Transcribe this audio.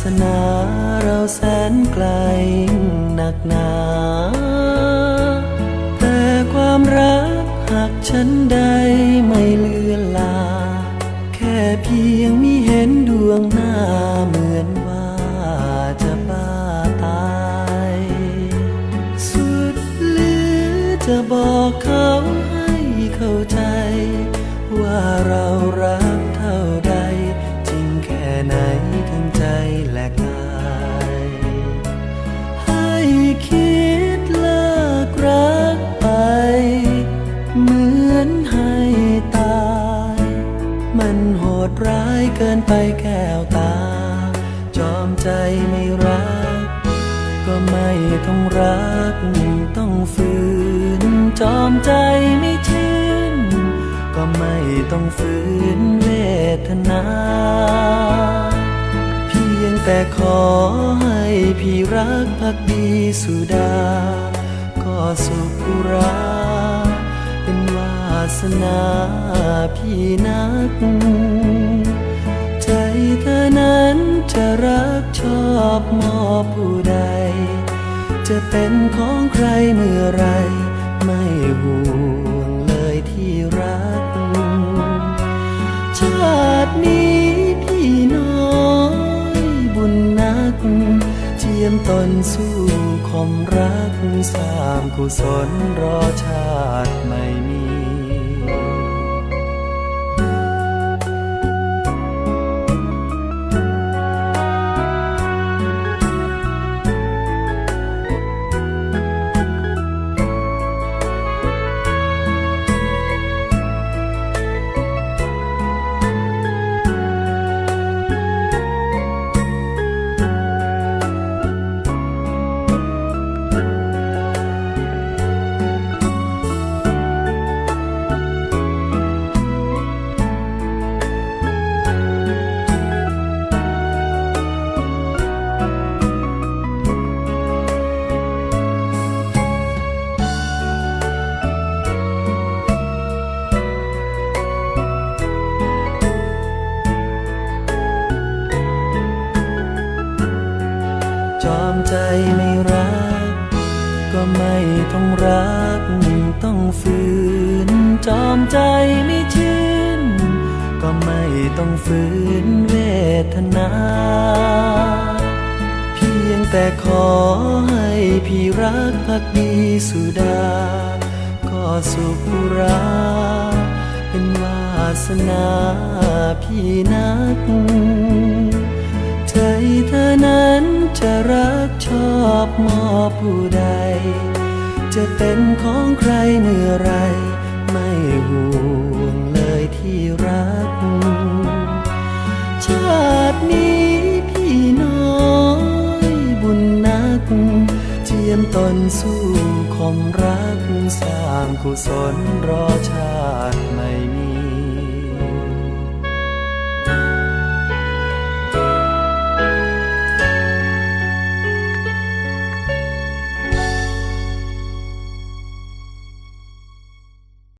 สนาเราแสนไกลหนักหนา แต่ความรักหากฉันใดไม่เลือนลา แค่เพียงมีเห็นดวงหน้าเหมือนว่าจะบ้าตาย สุดเหลือจะบอกเขาให้เข้าใจ ว่าเรารัก ร้ายเกินไปแก้วตา จอมใจไม่รัก ก็ไม่ต้องรัก ต้องฝืน จอมใจไม่ชื่น ก็ไม่ต้องฝืนเวทนา เพียงแต่ขอให้พี่รักพักดีสุดา ก็สุขุรา สนาพี่นัก ใจเธอนั้นจะรักชอบมอบผู้ใด จะเป็นของใครเมื่อไร ไม่ห่วงเลยที่รัก ชาตินี้พี่น้อยบุญนัก เจียมตนสู้คมรักสร้างกุศลรอชาติไม่มี จอมใจไม่รัก ก็ไม่ต้องรักต้องฝืน จอมใจไม่ชื่น ก็ไม่ต้องฝืนเวทนา เพียงแต่ขอให้พี่รักพักดีสุดา ก็สุขราเป็นวาสนาพี่นักใจเธอนั้น จะรักชอบมอบผู้ใด จะเป็นของใครเมื่อไรไม่ห่วงเลยที่รัก ชาตินี้พี่น้อยบุญนัก เจียมตนสู้คมรักสร้างกุศลรอชา